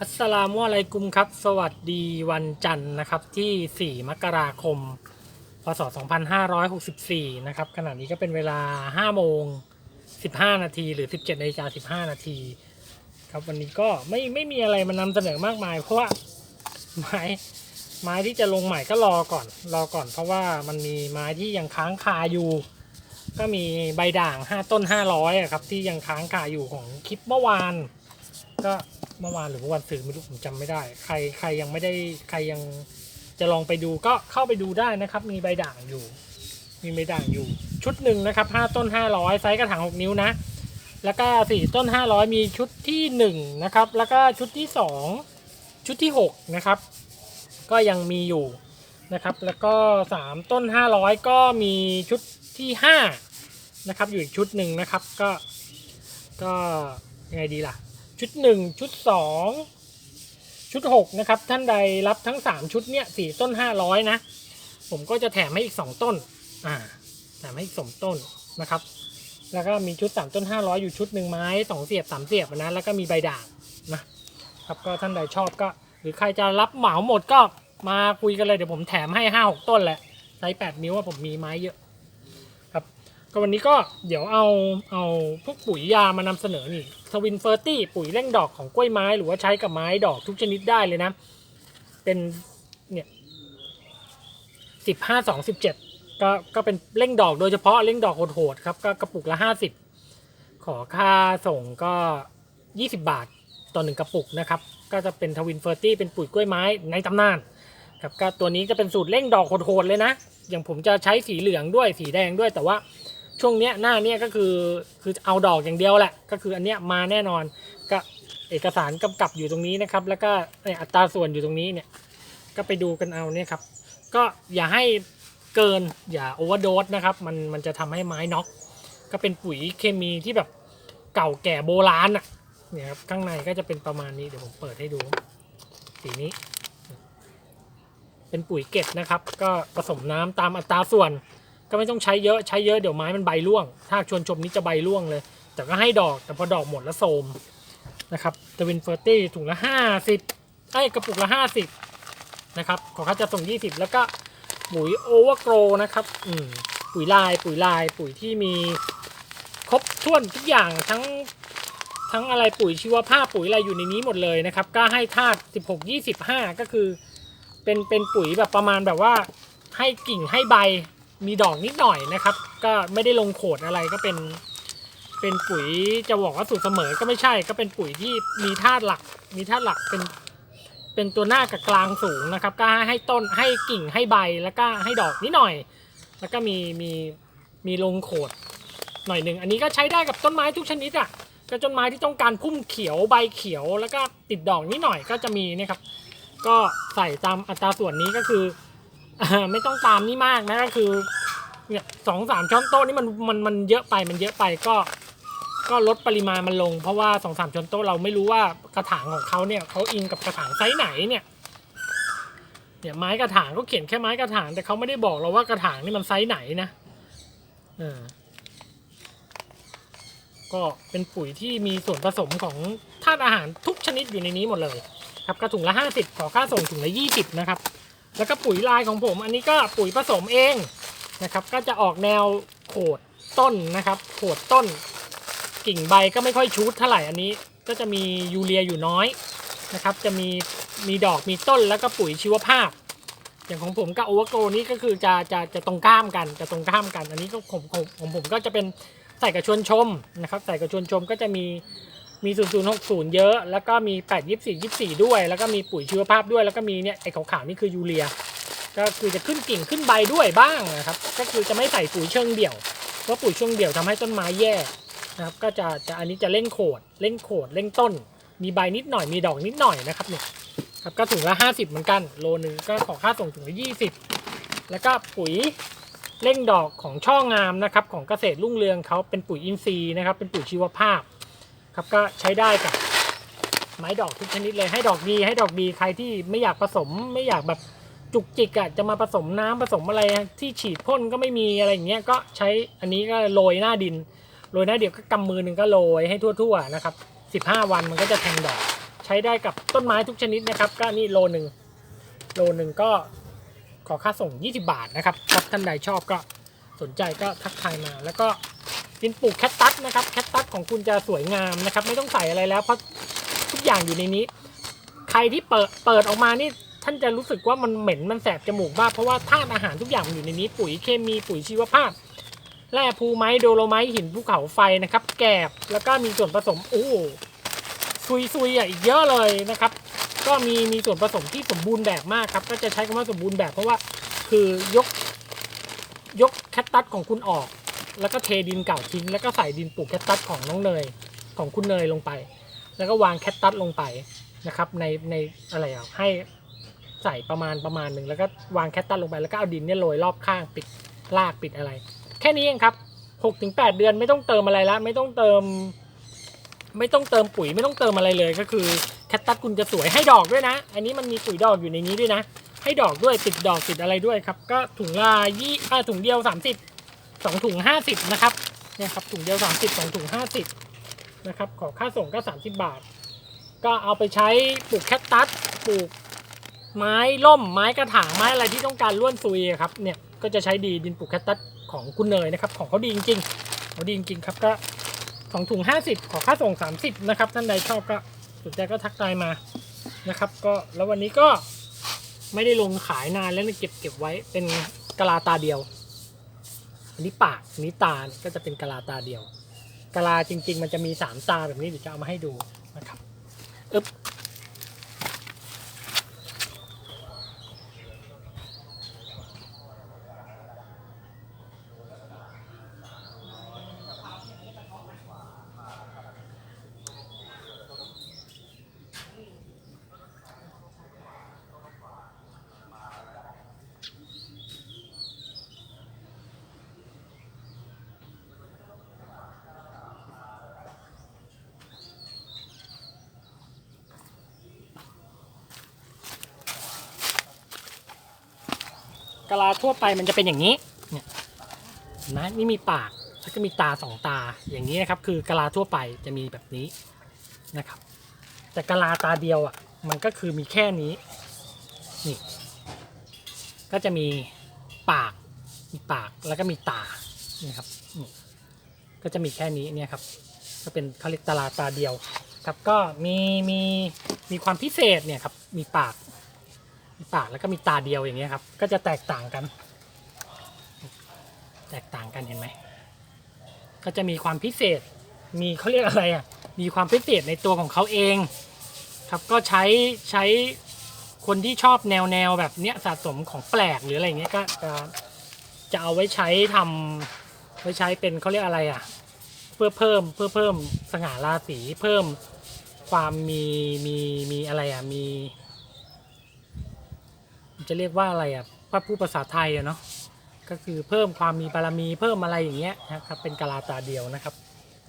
อัสสลามุอะลัยกุมครับ สวัสดีวันจันทร์นะครับที่ 4 มกราคม พศ 2564 นะครับขณะนี้ก็เป็นเวลา 5 โมง 15 นาทีหรือ 17นาฬิกา15 นาที ครับวันนี้ก็ไม่ไม่มีอะไรมานำเสนอมากมาย เพราะว่าไม้ไม้ที่จะลงใหม่ก็รอก่อน รอก่อน เพราะว่ามันมีไม้ที่ยังค้างคาอยู่ ก็มีใบด่าง 5 ต้น 500อะครับที่ยังค้างคาอยู่ของคลิปเมื่อวาน ก็เมื่อวานหรือเมื่อวันสื่อไม่รู้ผมจำไม่ได้ ใครใครยังไม่ได้ใครยังจะลองไปดูก็เข้าไปดูได้นะครับ มีใบด่างอยู่ มีใบด่างอยู่ ชุดหนึ่งนะครับ5ต้น500ไซส์กระถาง6นิ้วนะ แล้วก็4ต้น500มีชุดที่1นะครับ แล้วก็ชุดที่2ชุดที่6นะครับ ก็ยังมีอยู่นะครับ แล้วก็3ต้น500ก็มีชุดที่5นะครับ อยู่อีกชุดหนึ่งนะครับ ก็ก็ยังไงดีล่ะ ชุด1ชุด2ชุด6นะครับ ท่านใดรับทั้ง3ชุดเนี่ยสี่ต้น500นะ ผมก็จะแถมให้อีก2ต้น อ่า แถมให้อีกสองต้นนะครับ แล้วก็มีชุด3ต้น500อยู่ชุดหนึ่งไม้2เสียบ3เสียบนะ แล้วก็มีใบด่างนะครับ ก็ท่านใดชอบก็ หรือใครจะรับเหมาหมดก็มาคุยกันเลย เดี๋ยวผมแถมให้5 6ต้นแหละไซส์8นิ้วว่าผมมีไม้เยอะ ก็วันนี้ก็เดี๋ยวเอาเอาพวกปุ๋ยยามานำเสนอนี่ทวินเฟอร์ตี้ปุ๋ยเร่งดอกของกล้วยไม้ หรือว่าใช้กับไม้ดอกทุกชนิดได้เลยนะ เป็นเนี่ยสิบห้าสองสิบเจ็ดก็ก็เป็นเร่งดอกโดยเฉพาะเร่งดอกโหดๆครับก็กระปุกละห้าสิบขอค่าส่งก็ยี่สิบบาทต่อหนึ่งกระปุกนะครับ ก็จะเป็นทวินเฟอร์ตี้เป็นปุ๋ยกล้วยไม้ในตำนานครับก็ตัวนี้จะเป็นสูตรเร่งดอกโหดๆเลยนะ อย่างผมจะใช้สีเหลืองด้วยสีแดงด้วยแต่ว่า ช่วงเนี้ยหน้าเนี้ยก็คือคือเอาดอกอย่างเดียวแหละ ก็คืออันเนี้ยมาแน่นอนก็เอกสารกำกับอยู่ตรงนี้นะครับ แล้วก็เนี่ยอัตราส่วนอยู่ตรงนี้เนี่ยก็ไปดูกันเอาเนี่ยครับ ก็อย่าให้เกินอย่าโอเวอร์โดสนะครับ มันมันจะทำให้ไม้น็อก ก็เป็นปุ๋ยเคมีที่แบบเก่าแก่โบราณอะเนี่ยครับข้างในก็จะเป็นประมาณนี้เดี๋ยวผมเปิดให้ดูสีนี้ เป็นปุ๋ยเกล็ดนะครับ ก็ผสมน้ำตามอัตราส่วน ก็ไม่ต้องใช้เยอะใช้เยอะเดี๋ยวไม้มันใบร่วง ถ้าชวนชมนี้จะใบร่วงเลย แต่ก็ให้ดอกแต่พอดอกหมดแล้วโทมนะครับตวินเฟอร์ตี้ถุงละห้าสิบไอ้กระปุกละห้าสิบนะครับของเขาจะส่งยี่สิบแล้วก็ปุ๋ยโอเวอร์โกรนะครับอืมปุ๋ยลายปุ๋ยลายปุ๋ยที่มีครบถ้วนทุกอย่างทั้งทั้งอะไรปุ๋ยชีวภาพปุ๋ยอะไรอยู่ในนี้หมดเลยนะครับ ก็ให้ธาตุสิบหกยี่สิบห้าก็คือ เป็นเป็นปุ๋ยแบบประมาณแบบว่าให้กิ่งให้ใบ มีดอกนิดหน่อยนะครับ ก็ไม่ได้ลงโขดอะไรก็เป็น เป็นปุ๋ยจะบอกว่าสูตรเสมอก็ไม่ใช่ ก็เป็นปุ๋ยที่มีธาตุหลัก มีธาตุหลักเป็นเป็นตัวหน้ากับกลางสูงนะครับ ก็ให้ต้นให้กิ่งให้ใบแล้วก็ให้ดอกนิดหน่อย แล้วก็มีมีมีลงโขดหน่อยหนึ่งอันนี้ก็ใช้ได้กับต้นไม้ทุกชนิดอะก็ต้นไม้ที่ต้องการพุ่มเขียวใบเขียวแล้วก็ติดดอกนิดหน่อยก็จะมีเนะครับ ก็ใส่ตามอัตราส่วนนี้ก็คือ ไม่ต้องตามนี่มากนะก็คือเนี่ยสองสามช้อนโต๊ะนี่มันมันมันเยอะไปมันเยอะไปก็ ก็ลดปริมาณมันลง เพราะว่าสองสามช้อนโต๊ะเราไม่รู้ว่ากระถางของเขาเนี่ยเขาอิงกับกระถางไซส์ไหนเนี่ยเนี่ยไม้กระถางเขาเขียนแค่ไม้กระถาง แต่เขาไม่ได้บอกเราว่ากระถางนี่มันไซส์ไหนนะเออก็เป็นปุ๋ยที่มีส่วนผสมของธาตุอาหารทุกชนิดอยู่ในนี้หมดเลย ครับกระถุงละห้าสิบขอค่าส่งถุงละยี่สิบนะครับ แล้วก็ปุ๋ยลายของผม อันนี้ก็ปุ๋ยผสมเองนะครับ ก็จะออกแนวโขดต้นนะครับโขดต้น กิ่งใบก็ไม่ค่อยชูดเท่าไหร่อันนี้ ก็จะมียูเรียอยู่น้อยนะครับ จะมีมีดอกมีต้นแล้วก็ปุ๋ยชีวภาพ อย่างของผมกับโอเวอร์โกนี่ก็คือจะจะจะตรงข้ามกันจะตรงข้ามกัน อันนี้ก็ผมของผมก็จะเป็นใส่กระชวนชมนะครับ ใส่กระชวนชมก็จะมี มี 0 0 6 0 เยอะ แล้วก็มี 8 24 24 ด้วย แล้วก็มีปุ๋ยชีวภาพด้วย แล้วก็มีเนี่ยไอ้ขาวๆนี่คือยูเรีย ก็คือจะขึ้นกิ่งขึ้นใบด้วยบ้างนะครับ ก็คือจะไม่ใส่ปุ๋ยเชิงเดี่ยว เพราะปุ๋ยเชิงเดี่ยวทำให้ต้นไม้แย่นะครับ ก็จะจะอันนี้จะเล่งโขด เล่งโขด เล่งต้น มีใบนิดหน่อย มีดอกนิดหน่อยนะครับเนี่ย ครับก็ถุงละ 50 เหมือนกัน โลนึงก็ขอค่าส่งถุงละ 20 แล้วก็ปุ๋ยเร่งดอกของช่องามนะครับของเกษตรรุ่งเรืองเขาเป็นปุ๋ยอินทรีย์นะครับ เป็นปุ๋ยชีวภาพ ครับก็ใช้ได้กับไม้ดอกทุกชนิดเลยให้ดอกดีให้ดอกดีใครที่ไม่อยากผสม ไม่อยากแบบจุกจิกอะ่ะจะมาผสมน้ำผสมอะไรที่ฉีดพ่นก็ไม่มีอะไรอย่างเงี้ยก็ใช้อันนี้ก็โรยหน้าดินโรยหน้าเดียวก็กำมือหนึ่งก็โรยให้ทั่วๆนะครับ 15 วันมันก็จะแทงดอก ใช้ได้กับต้นไม้ทุกชนิดนะครับ ก็นี่โลหนึ่งโลหนึ่งก็ขอค่าส่ง 20 บาทนะครับครับท่านใดชอบก็สนใจก็ทักทายมาแล้วก็ ดินปลูกแคตตัสนะครับแคตตัสของคุณจะสวยงามนะครับ ไม่ต้องใส่อะไรแล้วเพราะทุกอย่างอยู่ในนี้ ใครที่เปิดเปิดออกมานี่ท่านจะรู้สึกว่ามันเหม็นมันแสบจมูกมากเพราะว่าธาตุอาหารทุกอย่างอยู่ในนี้ ปุ๋ยเคมีปุ๋ยชีวภาพแร่ภูไม้โดโลไม้หินภูเขาไฟนะครับ แกบแล้วก็มีส่วนผสมโอ้ซุยซุยอะอีกเยอะเลยนะครับ ก็มีมีส่วนผสมที่สมบูรณ์แบบมากครับ ก็จะใช้คำว่าสมบูรณ์แบบเพราะว่าคือยกยกแคตตัสของคุณออก แล้วก็เทดินเก่าทิ้ง แล้วก็ใส่ดินปลูกแคตตัสของน้องเนยของคุณเนยลงไป แล้วก็วางแคตตัสลงไปนะครับในในอะไรอะให้ใส่ประมาณประมาณหนึ่งแล้วก็วางแคตตัสลงไปแล้วก็เอาดินเนี่ยโรยรอบข้างปิดรากปิดอะไร แค่นี้เองครับหกถึงแปดเดือนไม่ต้องเติมอะไรละไม่ต้องเติม ไม่ต้องเติมปุ๋ยไม่ต้องเติมอะไรเลยก็คือแคตตัสคุณจะสวยให้ดอกด้วยนะ อันนี้มันมีปุ๋ยดอกอยู่ในนี้ด้วยนะ ให้ดอกด้วยติดดอกติดอะไรด้วยครับ ก็ถุงละยี่าถุงเดียวสาม สองถุงห้าสิบนะครับเนี่ยครับถุงเดียวสามสิบสองถุงห้าสิบนะครับขอค่าส่งก็สามสิบบาท ก็เอาไปใช้ปลูกแคตตัสปลูกไม้ล่มไม้กระถางไม้อะไรที่ต้องการล้วนซุยครับเนี่ยก็จะใช้ดีดินปลูกแคตตัสของคุณเนยนะครับ ของเขาดีจริงๆเขาดีจริงๆครับก็สองถุงห้าสิบขอค่าส่งสามสิบนะครับท่านใดชอบก็สนใจก็ทักทายมานะครับก็แล้ววันนี้ก็ไม่ได้ลงขายนานแล้วเก็บเก็บไว้เป็นกะลาตาเดียว อันนี้ปากอันนี้ตาก็จะเป็นกะลาตาเดียวกะลาจริง ๆ มันจะมีสามตาแบบนี้เดี๋ยวจะเอามาให้ดูนะครับอึ๊บ กะลาทั่วไปมันจะเป็นอย่างนี้เนี่ยนไหมนี่มีปากแล้วก็มีตาสองตาอย่างนี้นะครับ คือกะลาทั่วไปจะมีแบบนี้นะครับ แต่กะลาตาเดียวอะมันก็คือมีแค่นี้นี่ก็จะมีปากมีปากแล้วก็มีตานี่ครับก็จะมีแค่นี้เนี่ยครับก็เป็นเขาเรียกตาลาตาเดียวครับก็มีมีมีความพิเศษเนี่ยครับมีปาก มีปากแล้วก็มีตาเดียวอย่างเงี้ยครับ ก็จะแตกต่างกัน แตกต่างกันเห็นไหม ก็จะมีความพิเศษ มีเขาเรียกอะไรอะ มีความพิเศษในตัวของเขาเอง ครับ ก็ใช้ใช้คนที่ชอบแนวแนวแบบเนี้ยสะสมของแปลกหรืออะไรเงี้ยก็จะจะเอาไว้ใช้ทำไว้ใช้เป็นเขาเรียกอะไรอะ เพื่อเพิ่มเพื่อเพิ่มสง่าราศีเพิ่มความมีมีมีอะไรอะมี จะเรียกว่าอะไรอะพระผู้ภาษาไทยอะเนาะก็คือเพิ่มความมีบารมีเพิ่มอะไรอย่างเงี้ยนะครับเป็นกะลาตาเดียวนะครับ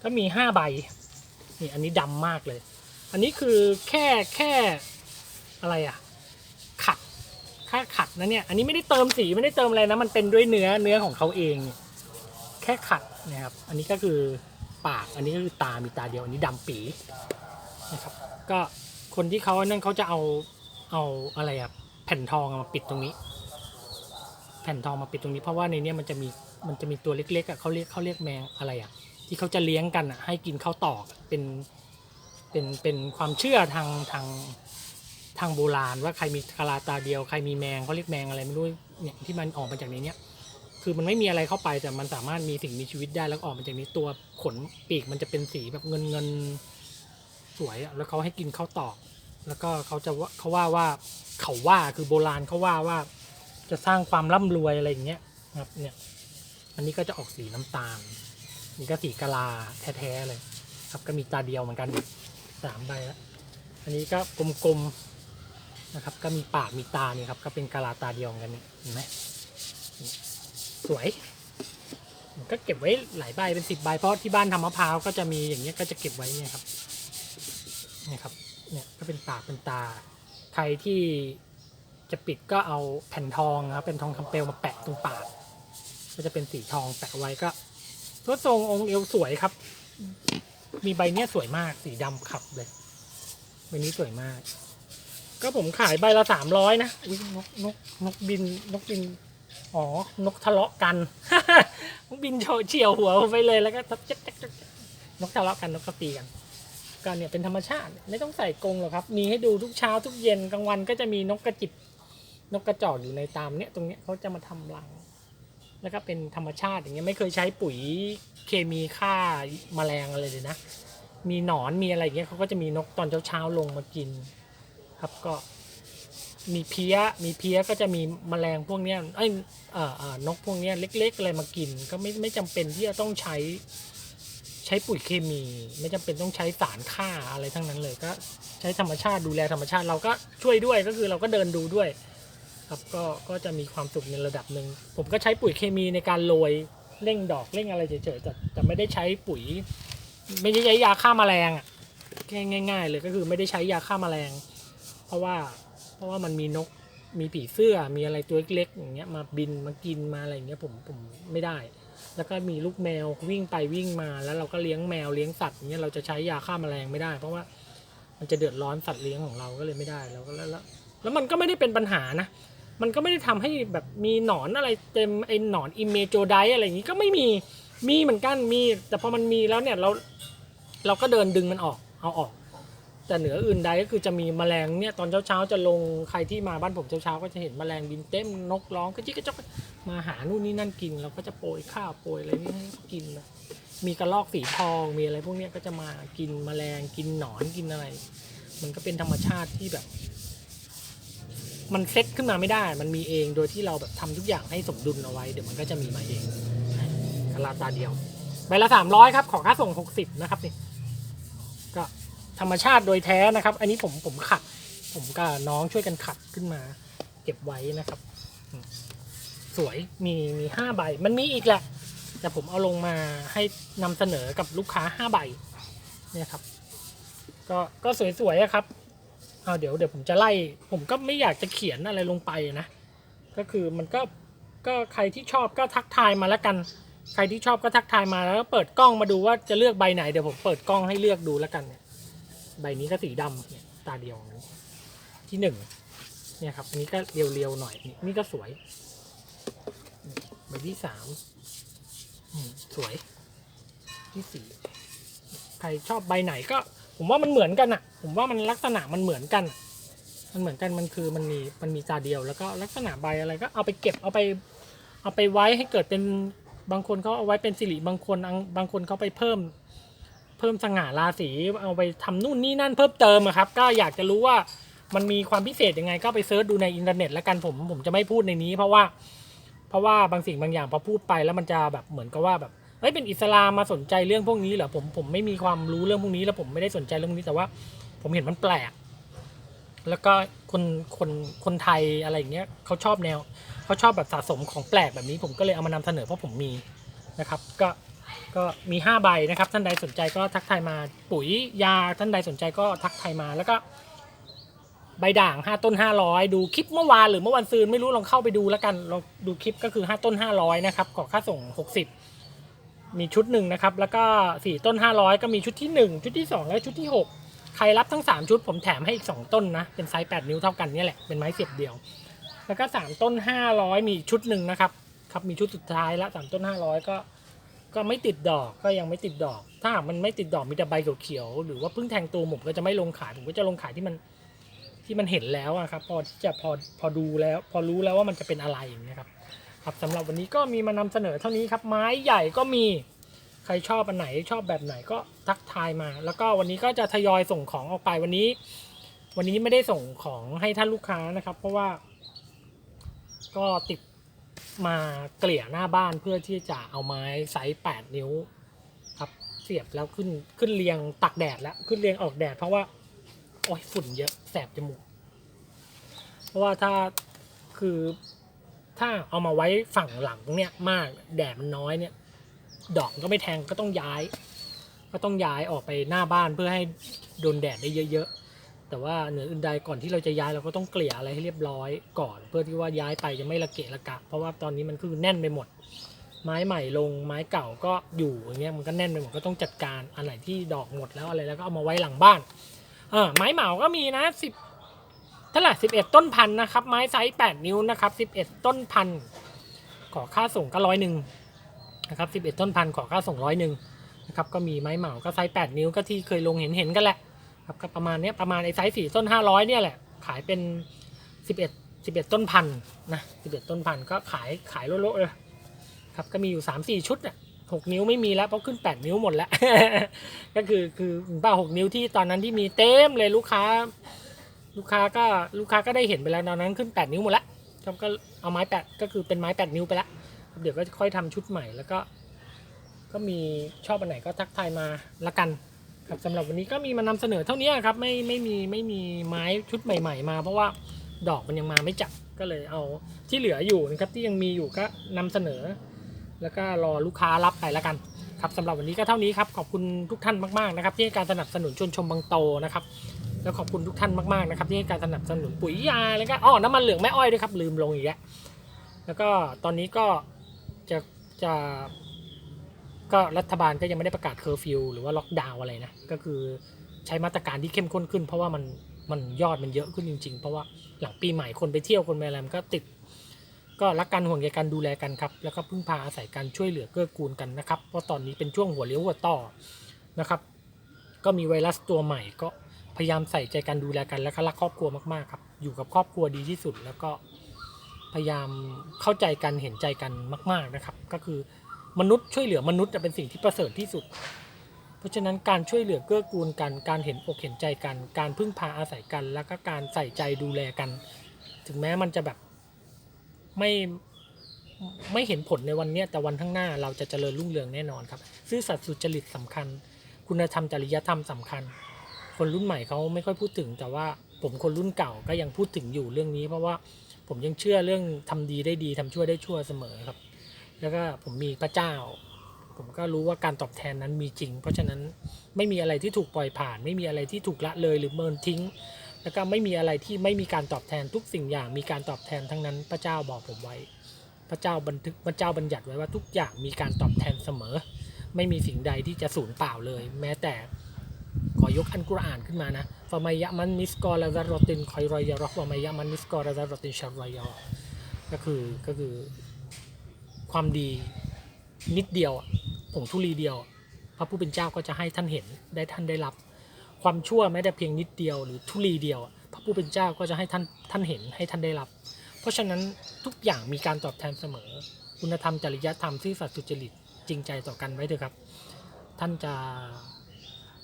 ก็มีห้าใบนี่อันนี้ดำมากเลย อันนี้คือแค่แค่อะไรอะขัดค่าขัดนะเนี่ยอันนี้ไม่ได้เติมสีไม่ได้เติมอะไรนะมันเป็นด้วยเนื้อเนื้อของเขาเอง แค่ขัดนะครับอันนี้ก็คือปากอันนี้ก็คือตามีตาเดียวอันนี้ดำปีนะครับก็คนที่เขานั่นเขาจะเอาเอาอะไรอะ แผ่นทองมาปิดตรงนี้ แผ่นทองมาปิดตรงนี้ เพราะว่าในนี้มันจะมีมันจะมีตัวเล็กๆอะเขาเรียกเขาเรียกแมงอะไรอะที่เขาจะเลี้ยงกันอะให้กินข้าวตอกเป็นเป็นเป็นความเชื่อทางทางทางโบราณว่าใครมีกะลาตาเดียวใครมีแมงเขาเรียกแมงอะไรไม่รู้เนี่ยที่มันออกมาจากในนี้คือมันไม่มีอะไรเข้าไปแต่มันสามารถมีสิ่งมีชีวิตได้แล้วออกมาจากนี้ตัวขนปีกมันจะเป็นสีแบบเงินเงินสวยอะแล้วเขาให้กินข้าวตอก แล้วก็เขาจะว่าเขาว่าว่าเขาว่าคือโบราณเขาว่าว่าจะสร้างความร่ำรวยอะไรอย่างเงี้ยนะครับเนี่ย อันนี้ก็จะออกสีน้ำตาลนี่ก็สีกะลาแท้ๆเลย ครับก็มีตาเดียวเหมือนกันสามใบแล้วอันนี้ก็กลมๆนะครับ ก็มีปากมีตานี่ครับก็เป็นกะลาตาเดียวกันนี่เห็นไหมสวยก็เก็บไว้หลายใบเป็นสิบใบเพราะที่บ้านทำมะพร้าวก็จะมีอย่างเงี้ยก็จะเก็บไว้เนี่ยครับนี่ครับ เป็นปากเป็นตา ใครที่จะปิดก็เอาแผ่นทองครับเป็นทองคำเปลวมาแปะตรงปาก ก็จะเป็นสีทองแปะไว้ก็ตัวทรงองค์เอวสวยครับ มีใบเนี้ยสวยมากสีดำขับเลยใบนี้สวยมาก ก็ผมขายใบละสามร้อยนะอุ้ยนกนกนกบินนกบิน อ๋อ นกทะเลาะกัน นกบินโฉเฉียวหัวผมไปเลยแล้วก็ทับจ๊กจ๊กจ๊กนกทะเลาะกันนกกระตีกัน ก็เนี่ยเป็นธรรมชาติ ไม่ต้องใส่กรงหรอกครับ มีให้ดูทุกเช้าทุกเย็นกลางวันก็จะมีนกกระจิบนกกระจอกอยู่ในตามเนี้ยตรงเนี้ยเขาจะมาทำรัง แล้วก็เป็นธรรมชาติอย่างเงี้ยไม่เคยใช้ปุ๋ยเคมีฆ่าแมลงอะไรเลยนะ มีหนอนมีอะไรอย่างเงี้ยเขาก็จะมีนกตอนเช้าๆลงมากิน ครับก็มีเพี้ย มีเพี้ยก็จะมีแมลงพวกเนี้ยไอ้เอ่อนกพวกเนี้ยเล็ก ๆ อะไรมากิน ก็ไม่ไม่จำเป็นที่จะต้องใช้ ใช้ปุ๋ยเคมี ไม่จำเป็นต้องใช้สารฆ่าอะไรทั้งนั้นเลยก็ใช้ธรรมชาติดูแลธรรมชาติเราก็ช่วยด้วยก็คือเราก็เดินดูด้วย ครับก็ก็จะมีความสุขในระดับหนึ่งผมก็ใช้ปุ๋ยเคมีในการโรยเร่งดอกเร่งอะไรเฉยๆแต่แต่ไม่ได้ใช้ปุ๋ย ไม่ได้ใช้ยาฆ่าแมลงอะแค่ง่าย ๆ เลยก็คือไม่ได้ใช้ยาฆ่าแมลง เพราะว่าเพราะว่ามันมีนกมีผีเสื้อมีอะไรตัวเล็กๆอย่างเงี้ยมาบินมากินมาอะไรอย่างเงี้ยผมผมไม่ได้ แล้วก็มีลูกแมววิ่งไปวิ่งมาแล้วเราก็เลี้ยงแมวเลี้ยงสัตว์เงี้ยเราจะใช้ยาฆ่าแมลงไม่ได้ เพราะว่ามันจะเดือดร้อนสัตว์เลี้ยงของเราก็เลยไม่ได้แล้วก็แล้วแล้วแล้วมันก็ไม่ได้เป็นปัญหานะ มันก็ไม่ได้ทำให้แบบมีหนอนอะไรเต็มไอ้หนอนอิเมโจไดอะไรอย่างงี้ก็ไม่มีมีเหมือนกันมี แต่พอมันมีแล้วเนี่ยเราเราก็เดินดึงมันออกเอาออก แต่เหนืออื่นใดก็คือจะมีแมลงเนี่ยตอนเช้าๆจะลงใครที่มาบ้านผมเช้าๆก็จะเห็นแมลงบินเต็มนกร้องก็จิกกระจอกมาหานู่นนี่นั่นกินเราก็จะโปรยข้าวโปรยอะไรนี่ให้กินนะมีกระรอกสีทองมีอะไรพวกเนี้ยก็จะมากินแมลงกินหนอนกินอะไร มันก็เป็นธรรมชาติที่แบบ มันเซ็ตขึ้นมาไม่ได้ มันมีเองโดยที่เราแบบทำทุกอย่างให้สมดุลเอาไว้เดี๋ยวมันก็จะมีมาเองกะลาตาเดียวใบละสามร้อยครับ ขอค่าส่งหกสิบนะครับนี่ ธรรมชาติโดยแท้นะครับ อันนี้ผมผมขัด ผมกับน้องช่วยกันขัดขึ้นมา เก็บไว้นะครับ สวยมีมีห้าใบ มันมีอีกแหละ แต่ผมเอาลงมาให้นำเสนอกับลูกค้าห้าใบเนี่ยครับ ก็ก็สวยๆครับเอาเดี๋ยวเดี๋ยวผมจะไล่ ผมก็ไม่อยากจะเขียนอะไรลงไปนะ ก็คือมันก็ก็ใครที่ชอบก็ทักทายมาแล้วกัน ใครที่ชอบก็ทักทายมาแล้วก็เปิดกล้องมาดูว่าจะเลือกใบไหนเดี๋ยวผมเปิดกล้องให้เลือกดูแล้วกันเนี่ย ใบนี้ก็สีดำเนี่ยตาเดียวที่หนึ่งเนี่ยครับอันนี้ก็เรียวๆหน่อย นี่ก็สวยใบที่สามสวย ที่สี่ใครชอบใบไหนก็ ผมว่ามันเหมือนกันอะผมว่ามันลักษณะมันเหมือนกัน มันเหมือนกันมันคือมันมีมันมีตาเดียวแล้วก็ลักษณะใบอะไรก็เอาไปเก็บเอาไปเอาไปไว้ให้เกิดเป็นบางคนเขาเอาไว้เป็นสิริบางคนบางคนเขาไปเพิ่ม เพิ่มสง่าราศีเอาไปทำนู่นนี่นั่นเพิ่มเติมครับ ก็อยากจะรู้ว่ามันมีความพิเศษยังไง ก็ไปเซิร์ชดูในอินเทอร์เน็ตแล้วกันผมผมจะไม่พูดในนี้ เพราะว่า เพราะว่าบางสิ่งบางอย่างพอพูดไปแล้วมันจะแบบเหมือนกับว่าแบบเฮ้ยเป็นอิสลามมาสนใจเรื่องพวกนี้เหรอผมผมไม่มีความรู้เรื่องพวกนี้แล้วผมไม่ได้สนใจเรื่องนี้แต่ว่า ผมเห็นมันแปลก แล้วก็คนคนคนไทยอะไรอย่างเงี้ยเขาชอบแนวเขาชอบแบบสะสมของแปลกแบบนี้ ผมก็เลยเอามานำเสนอเพราะผมมีนะครับ ก็ ก็มี 5 ใบนะครับ ท่านใดสนใจก็ทักทายมาปุ๋ยยาท่านใดสนใจก็ทักทายมาแล้วก็ ใบด่าง 5 ต้น 500 ดูคลิปเมื่อวานหรือเมื่อวันซืนไม่รู้ลองเข้าไปดูแล้วกันลองดูคลิปก็คือ 5 ต้น 500 นะครับขอค่าส่ง 60 มีชุดหนึ่งนะครับ แล้วก็ 4 ต้น 500 ก็มีชุดที่ 1 ชุดที่ 2 และชุดที่ 6 ใครรับทั้ง 3 ชุดผมแถมให้อีก 2 ต้นนะ เป็นไซส์ 8 นิ้วเท่ากันนี่แหละเป็นไม้เสียบเดียว แล้วก็ 3 ต้น 500 มีอีชุดหนึ่งนะครับครับมีชุดสุดท้ายละ3ต้น 500 ก็ ก็ไม่ติดดอกก็ยังไม่ติดดอก ถ้าหากมันไม่ติดดอกมีแต่ใบเขียวๆหรือว่าเพิ่งแทงตัวผมก็จะไม่ลงขายผมก็จะลงขายที่มันที่มันเห็นแล้วครับ พอที่จะพอพอดูแล้ว พอรู้แล้วว่ามันจะเป็นอะไรอย่างเงี้ยครับครับสำหรับวันนี้ก็มีมานำเสนอเท่านี้ครับ ไม้ใหญ่ก็มีใครชอบอันไหนชอบแบบไหนก็ทักทายมา แล้วก็วันนี้ก็จะทยอยส่งของออกไปวันนี้ วันนี้ไม่ได้ส่งของให้ท่านลูกค้านะครับ เพราะว่าก็ติด มาเกลี่ยหน้าบ้านเพื่อที่จะเอาไม้ไซส์ 8 นิ้วครับเสียบแล้วขึ้นขึ้นเรียงตักแดดแล้วขึ้นเรียงออกแดดเพราะว่า โอ้ยฝุ่นเยอะแสบจมูก เพราะว่าถ้าคือถ้าเอามาไว้ฝั่งหลังเนี่ยมากแดดมันน้อยเนี่ย ดอกก็ไม่แทงก็ต้องย้าย ก็ต้องย้ายออกไปหน้าบ้านเพื่อให้โดนแดดได้เยอะๆ แต่ว่าเหนืออื่นใดก่อนที่เราจะย้ายเราก็ต้องเกลี่ยอะไรให้เรียบร้อยก่อน เพื่อที่ว่าย้ายไปจะไม่ระเกะระกะ เพราะว่าตอนนี้มันคือแน่นไปหมด ไม้ใหม่ลงไม้เก่าก็อยู่อย่างเงี้ยมันก็แน่นไปหมดก็ต้องจัดการอันไหนที่ดอกหมดแล้วอะไรแล้วก็เอามาไว้หลังบ้านเออไม้เหมาก็มีนะสิบเท่าไหร่สิบเอ็ดต้นพันนะครับ ไม้ไซส์แปดนิ้วนะครับสิบเอ็ดต้นพันขอค่าส่งก็ร้อยหนึ่งนะครับสิบเอ็ดต้นพันขอค่าส่งร้อยหนึ่งนะครับก็มีไม้เหมาก็ไซส์แปดนิ้วก็ที่เคยลงเห็นเห็นกันแหละ ครับก็ประมาณนี้ประมาณไอ้ไซส์สี่ต้นห้าร้อยเนี่ยแหละ ขายเป็นสิบเอ็ดสิบเอ็ดต้นพันนะสิบเอ็ดต้นพันก็ขายขายโลๆเลยครับก็มีอยู่สามสี่ชุดน่ะหกนิ้วไม่มีแล้วเพราะขึ้นแปดนิ้วหมดแล้ว ก็คือคือป้าหกนิ้วที่ตอนนั้นที่มีเต็มเลยลูกค้า ลูกค้าก็ลูกค้าก็ได้เห็นไปแล้วตอนนั้นขึ้นแปดนิ้วหมดแล้วครับก็เอาไม้แปดก็คือเป็นไม้แปดนิ้วไปแล้วเดี๋ยวก็ค่อยทำชุดใหม่แล้วก็ ก็มีชอบอันไหนก็ทักทายมาละกัน ครับสำหรับวันนี้ก็มีมานำเสนอเท่านี้ครับไม่ไม่มีไม่มีไม้ชุดใหม่ ๆ มา เพราะว่าดอกมันยังมาไม่จับก็เลยเอาที่เหลืออยู่นะครับที่ยังมีอยู่ก็นำเสนอ แล้วก็รอลูกค้ารับไปแล้วกันครับสำหรับวันนี้ก็เท่านี้ครับขอบคุณทุกท่านมากๆนะครับที่ให้การสนับสนุนชวนชมบางโตนะครับแล้วขอบคุณทุกท่านมากๆนะครับที่ให้การสนับสนุนปุ๋ยยาแล้วก็อ๋อน้ำมันเหลืองแม่อ้อยด้วยครับลืมลงอีกแล้วแล้วก็ตอนนี้ก็จะจะ ก็รัฐบาลก็ยังไม่ได้ประกาศเคอร์ฟิวหรือว่าล็อกดาวน์อะไรนะก็คือใช้มาตรการที่เข้มข้นขึ้น เพราะว่ามันมันยอดมันเยอะขึ้นจริง ๆ เพราะว่าหลังปีใหม่คนไปเที่ยวคนไปอะไรมันก็ติด ก็รักกันห่วงใยกันดูแลกันครับ แล้วก็พึ่งพาอาศัยกันช่วยเหลือเกื้อกูลกันนะครับเพราะตอนนี้เป็นช่วงหัวเลี้ยวหัวต่อนะครับ ก็มีไวรัสตัวใหม่ก็พยายามใส่ใจกันดูแลกันแล้วก็รักครอบครัวมากๆครับ อยู่กับครอบครัวดีที่สุด แล้วก็พยายามเข้าใจกันเห็นใจกันมาก ๆนะครับ ก็คือ มนุษย์ช่วยเหลือมนุษย์จะเป็นสิ่งที่ประเสริฐที่สุด เพราะฉะนั้นการช่วยเหลือเกื้อกูลกัน การเห็นอกเห็นใจกัน การพึ่งพาอาศัยกัน แล้วก็การใส่ใจดูแลกัน ถึงแม้มันจะแบบไม่ไม่เห็นผลในวันนี้แต่วันข้างหน้าเราจะเจริญรุ่งเรืองแน่นอนครับซื่อสัตย์สุจริตสำคัญ คุณธรรมจริยธรรมสำคัญ คนรุ่นใหม่เขาไม่ค่อยพูดถึง แต่ว่าผมคนรุ่นเก่าก็ยังพูดถึงอยู่เรื่องนี้ เพราะว่าผมยังเชื่อเรื่องทำดีได้ดีทำชั่วได้ชั่วเสมอครับ แล้วก็ผมมีพระเจ้า ผมก็รู้ว่าการตอบแทนนั้นมีจริง เพราะฉะนั้นไม่มีอะไรที่ถูกปล่อยผ่าน ไม่มีอะไรที่ถูกละเลยหรือเมินทิ้ง แล้วก็ไม่มีอะไรที่ไม่มีการตอบแทนทุกสิ่งอย่าง มีการตอบแทนทั้งนั้น พระเจ้าบอกผมไว้ พระเจ้าบันทึกพระเจ้าบัญญัติไว้ว่าทุกอย่างมีการตอบแทนเสมอ ไม่มีสิ่งใดที่จะสูญเปล่าเลย แม้แต่ขอยกอันกุรอานขึ้นมานะฟามายะมันมิสกอลาซารอตินคอยรอยยารอฟามายะมันมิสกอลาซารอตินชารอยยอก็คือก็คือ ความดีนิดเดียวผงทุลีเดียว พระผู้เป็นเจ้าก็จะให้ท่านเห็นได้ท่านได้รับ ความชั่วแม้แต่เพียงนิดเดียว หรือทุลีเดียว พระผู้เป็นเจ้าก็จะให้ท่านท่านเห็นให้ท่านได้รับ เพราะฉะนั้นทุกอย่างมีการตอบแทนเสมอ คุณธรรมจริยธรรมซื่สัตย์สุจริตจริงใจต่อกันไว้เถอะครับ ท่านจะ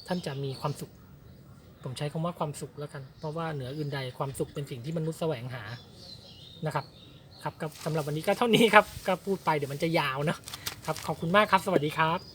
ท่านจะมีความสุข ผมใช้คำว่าความสุขแล้วกัน เพราะว่าเหนืออื่นใดความสุขเป็นสิ่งที่มนุษย์แสวงหานะครับ ครับก็สำหรับวันนี้ก็เท่านี้ครับก็พูดไปเดี๋ยวมันจะยาวเนาะครับขอบคุณมากครับ สวัสดีครับ